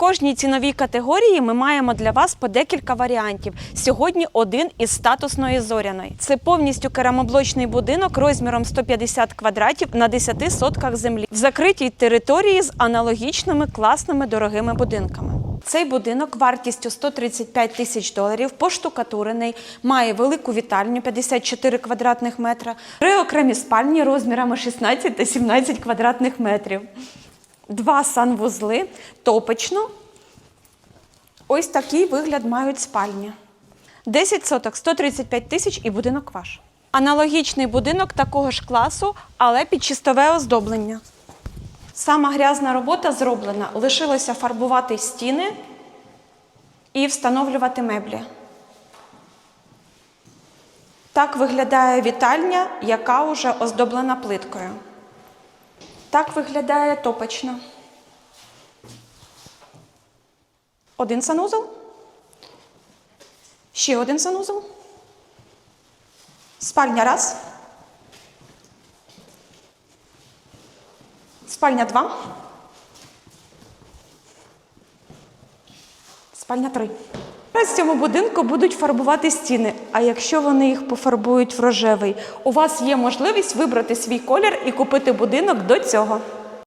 кожній ціновій категорії ми маємо для вас по декілька варіантів. Сьогодні один із статусної зоряної. Це повністю керамоблочний будинок розміром 150 квадратів на 10 сотках землі в закритій території з аналогічними класними дорогими будинками. Цей будинок вартістю 135 тисяч доларів, поштукатурений, має велику вітальню 54 квадратних метра, три окремі спальні розмірами 16 та 17 квадратних метрів, два санвузли, топочну. Ось такий вигляд мають спальні. 10 соток, 135 тисяч і будинок ваш. Аналогічний будинок такого ж класу, але під чистове оздоблення. Сама грязна робота зроблена. Лишилося фарбувати стіни і встановлювати меблі. Так виглядає вітальня, яка вже оздоблена плиткою. Так виглядає топочна. Один санузел. Ще один санузел. Спальня раз. Спальня 2. Спальня 3. Зараз в цьому будинку будуть фарбувати стіни. А якщо вони їх пофарбують в рожевий, у вас є можливість вибрати свій колір і купити будинок до цього.